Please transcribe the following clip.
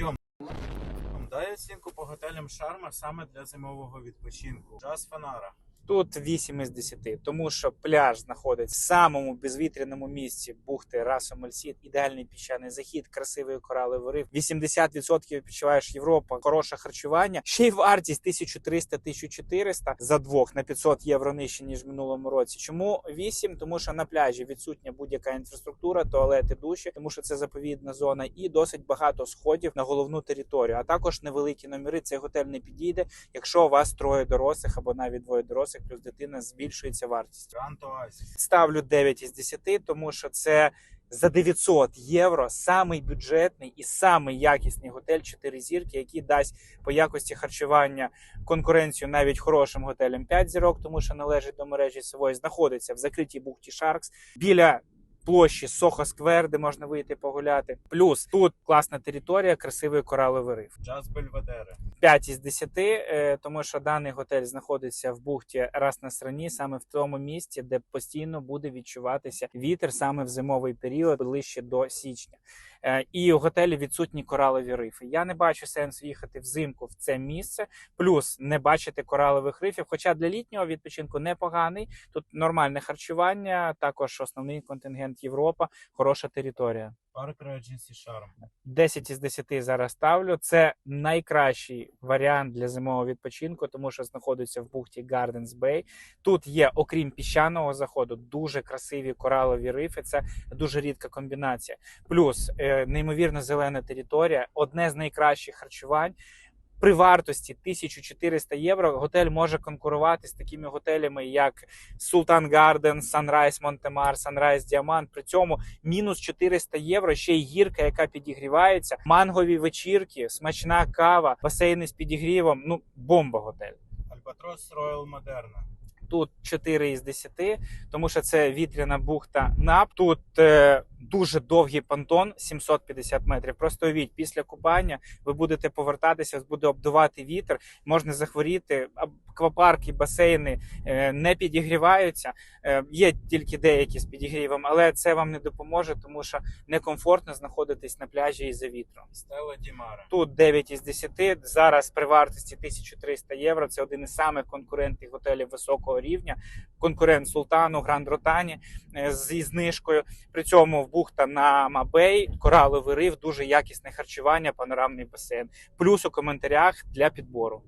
Артем, дай оцінку по готелям Шарма саме для зимового відпочинку. Джаз Фанара. Тут 8 із 10, тому що пляж знаходиться в самому безвітряному місці бухти Расо Мальсіт, ідеальний піщаний захід, красивий кораловий риф. 80% відпочиваєш Європа, хороше харчування. Ще й вартість 1300-1400 за двох на 500 євро нижче ніж в минулому році. Чому 8? Тому що на пляжі відсутня будь-яка інфраструктура, туалети, душі, тому що це заповідна зона, і досить багато сходів на головну територію. А також невеликі номери. Цей готель не підійде, якщо у вас троє дорослих або навіть двоє дорослих, плюс дитина збільшується вартість. Ставлю 9 із 10, тому що це за 900 євро самий бюджетний і самий якісний готель 4 зірки, який дасть по якості харчування конкуренцію навіть хорошим готелям 5 зірок, тому що належить до мережі Савой, знаходиться в закритій бухті Шаркс біля. Площі Сохо Сквер, де можна вийти погуляти. Плюс тут класна територія, красивий кораловий риф. Джаз Бельведере. 5 із 10, е, тому що даний готель знаходиться в бухті раз на срані, саме в тому місці, де постійно буде відчуватися вітер саме в зимовий період, ближче до січня. Е, І у готелі відсутні коралові рифи. Я не бачу сенсу їхати взимку в це місце, плюс не бачити коралових рифів. Хоча для літнього відпочинку непоганий. Тут нормальне харчування, також основний контингент Європа, хороша територія. Парк Редженсі Шарм. 10 із 10 зараз ставлю. Це найкращий варіант для зимового відпочинку, тому що знаходиться в бухті Gardens Bay. Тут є, окрім піщаного заходу, дуже красиві коралові рифи. Це дуже рідка комбінація. Плюс е, неймовірно зелена територія, одне з найкращих харчувань. При вартості 1400 євро готель може конкурувати з такими готелями, як Султан Гарден, Санрайз Монтемар, Санрайз Діамант. При цьому мінус 400 євро, ще й гірка, яка підігрівається, мангові вечірки, смачна кава, басейни з підігрівом. Ну, бомба готель. Альбатрос Роял Модерна. Тут 4 із 10, тому що це вітряна бухта НАП. Тут е, дуже довгий понтон, 750 метрів. Просто уявіть, після купання ви будете повертатися, буде обдувати вітер, можна захворіти. Аквапарки, басейни е, не підігріваються. Е, є тільки деякі з підігрівом, але це вам не допоможе, тому що некомфортно знаходитись на пляжі із-за вітру. Стела Дімара. Тут 9 із 10, зараз при вартості 1300 євро. Це один із самих конкурентних готелів високого рівня. Конкурент Султану, Гранд Ротані е, зі знижкою. При цьому в бухта на Мабей, кораловий риф, дуже якісне харчування, панорамний басейн. Плюс у коментарях для підбору.